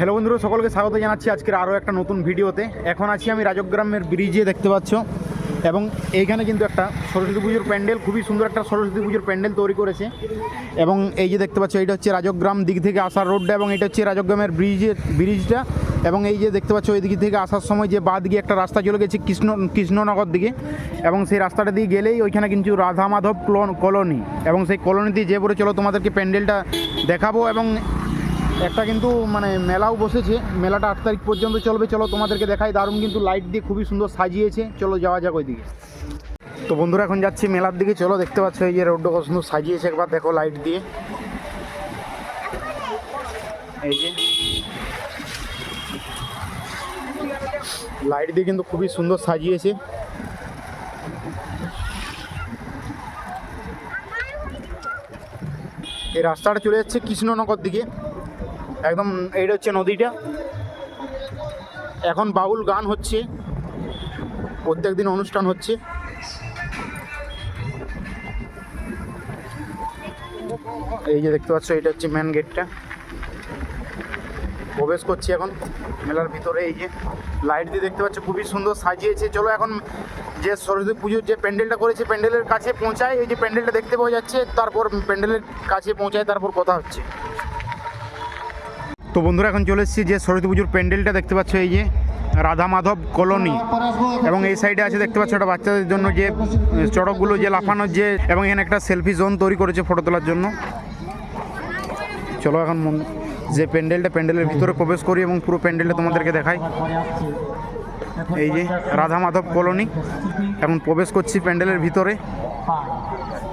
Hello বন্ধুরা, সকলকে স্বাগত জানাচ্ছি আজকের আরও একটা নতুন ভিডিওতে। এখন আছি আমি রাজগ্রামের ব্রিজে দেখতে পাচ্ছ। এবং এইখানে কিন্তু একটা সরস্বতী পুজোর প্যান্ডেল, খুবই সুন্দর একটা সরস্বতী পুজোর প্যান্ডেল তৈরি করেছে। এবং এই যে দেখতে পাচ্ছ, এইটা হচ্ছে রাজগ্রাম দিক থেকে আসার রোডটা এবং এটা হচ্ছে রাজগ্রামের ব্রিজের ব্রিজটা এবং এই যে দেখতে পাচ্ছ ওই দিক থেকে আসার সময় যে বাদ গিয়ে একটা রাস্তা চলে গেছে কৃষ্ণ, কৃষ্ণনগর দিকে। এবং সেই রাস্তাটা দিয়ে গেলেই ওইখানে কিন্তু রাধা মাধব কলোনি। এবং সেই কলোনিতে যে পরে চলো তোমাদেরকে প্যান্ডেলটা দেখাবো। এবং একটা কিন্তু মানে মেলাও বসেছে। মেলাটা আট তারিখ পর্যন্ত চলবে। চলো তোমাদেরকে দেখাই। দারুণ কিন্তু লাইট দিয়ে খুবই সুন্দর সাজিয়েছে। চলো যাওয়া যাক ওইদিকে। তো বন্ধুরা, এখন যাচ্ছি মেলার দিকে। চলো দেখতে পাচ্ছ এই যে রোডটা কত সুন্দর সাজিয়েছে একবার। দেখো লাইট দিয়ে। এই যে। লাইট দিয়ে কিন্তু খুবই সুন্দর সাজিয়েছে। এই রাস্তাটা চলে যাচ্ছে কৃষ্ণনগর দিকে। একদম এইটা হচ্ছে নদীটা। এখন বাউল গান হচ্ছে। প্রত্যেক দিন অনুষ্ঠান হচ্ছে। এই যে দেখতে পাচ্ছ, এটা হচ্ছে মেন গেটটা প্রবেশ করছি এখন মেলার ভিতরে, এই যে লাইট দিয়ে দেখতে পাচ্ছ, খুবই সুন্দর সাজিয়েছে। চলো এখন যে সরস্বতী পুজোর যে প্যান্ডেলটা করেছে, প্যান্ডেলের কাছে পৌঁছায়। এই যে প্যান্ডেলটা দেখতে পাওয়া যাচ্ছে, তারপর প্যান্ডেলের কাছে পৌঁছায়, তারপর কথা হচ্ছে। তো বন্ধুরা, এখন চলে এসেছি যে সরস্বতী পুজোর প্যান্ডেলটা, দেখতে পাচ্ছ এই যে রাধা মাধব কলোনি। এবং এই সাইডে আছে, দেখতে পাচ্ছ একটা বাচ্চাদের জন্য যে চড়কগুলো যে লাফানোর যে, এবং এখানে একটা সেলফি জোন তৈরি করেছে ফটো তোলার জন্য। চলো এখন যে প্যান্ডেলটা, প্যান্ডেলের ভিতরে প্রবেশ করি এবং পুরো প্যান্ডেলটা তোমাদেরকে দেখাই। এই যে রাধা মাধব কলোনি, এখন প্রবেশ করছি প্যান্ডেলের ভিতরে।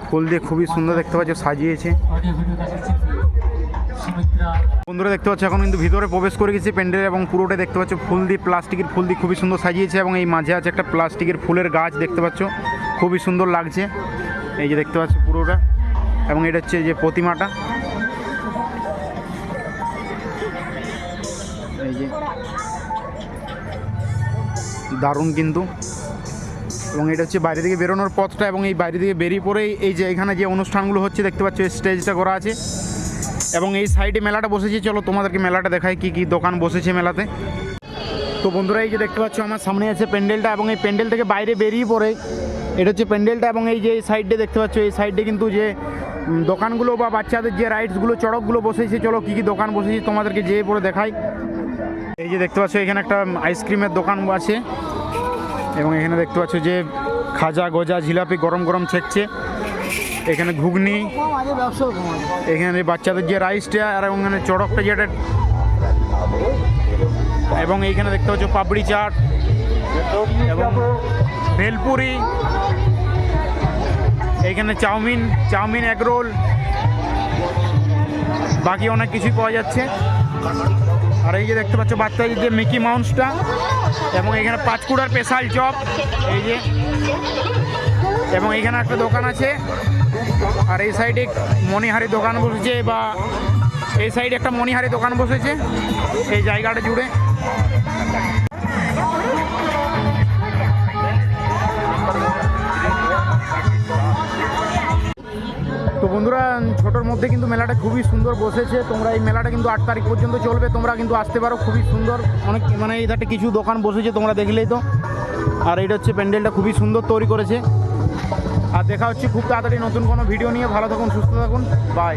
ফুল দিয়ে খুবই সুন্দর দেখতে পাচ্ছ, সাজিয়েছে। বন্ধুরা দেখতে পাচ্ছ, এখন কিন্তু ভিতরে প্রবেশ করে গেছি প্যান্ডেল এবং পুরোটা দেখতে পাচ্ছ ফুল দিয়ে প্লাস্টিকের ফুল দিয়ে খুবই সুন্দর সাজিয়েছে এবং এই মাঝে আছে একটা প্লাস্টিকের ফুলের গাছ দেখতে পাচ্ছ, খুবই সুন্দর লাগছে। এই যে দেখতে পাচ্ছ পুরোটা এবং এটা হচ্ছে যে প্রতিমাটা। এই যে দারুণ কিন্তু। এবং এটা হচ্ছে বাইরে থেকে বেরোনোর পথটা এবং এই বাইরে থেকে বেরিয়ে পরেই এই যে এখানে যে অনুষ্ঠানগুলো হচ্ছে, দেখতে পাচ্ছ স্টেজটা করা আছে। এবং এই সাইডে মেলাটা বসেছে, চলো তোমাদেরকে মেলাটা দেখাই কি কি দোকান বসেছে মেলাতে। তো বন্ধুরা, এই যে দেখতে পাচ্ছ, আমার সামনে আছে প্যান্ডেলটা এবং এই প্যান্ডেল থেকে বাইরে বেরিয়ে পড়ে। এটা হচ্ছে প্যান্ডেলটা এবং এই যে এই সাইডে দেখতে পাচ্ছ, এই সাইডে কিন্তু যে দোকানগুলো বা বাচ্চাদের যে রাইডসগুলো, চড়কগুলো বসেছে, চলো কি কি দোকান বসেছে তোমাদেরকে যেয়ে পরে দেখাই। এই যে দেখতে পাচ্ছ, এখানে একটা আইসক্রিমের দোকান আছে। এবং এখানে দেখতে পাচ্ছ যে, খাজা, গজা, জিলাপি গরম গরম ছেকছে। এখানে ঘুগনি, এখানে বাচ্চাদের যে রাইসটা, আর এখানে চড়কটা যেটা, এবং এইখানে দেখতে পাচ্ছ পাপড়ি চাট, এবং ভেলপুরি এইখানে চাউমিন চাউমিন এগ রোল, বাকি অনেক কিছুই পাওয়া যাচ্ছে। আর এই যে দেখতে পাচ্ছ বাচ্চাদের যে মিকি মাউন্সটা এবং এখানে পাঁচকুড়ার স্পেশাল চপ, এই যে। এবং এখানে একটা দোকান আছে। আর এই সাইডে মণিহারি দোকান বসেছে বা এই সাইডে একটা মণিহারি দোকান বসেছে। এই জায়গাটা জুড়ে। তো বন্ধুরা, ছোটোর মধ্যে কিন্তু মেলাটা খুবই সুন্দর বসেছে। তোমরা এই মেলাটা কিন্তু আট তারিখ পর্যন্ত চলবে। তোমরা কিন্তু আসতে পারো, খুবই সুন্দর। অনেক মানে এই ধারটা কিছু দোকান বসেছে তোমরা দেখলেই তো। আর এটা হচ্ছে প্যান্ডেলটা খুবই সুন্দর তৈরি করেছে। আর দেখা হচ্ছে খুব তাড়াতাড়ি নতুন কোনো ভিডিও নিয়ে। ভালো থাকুন সুস্থ থাকুন। বাই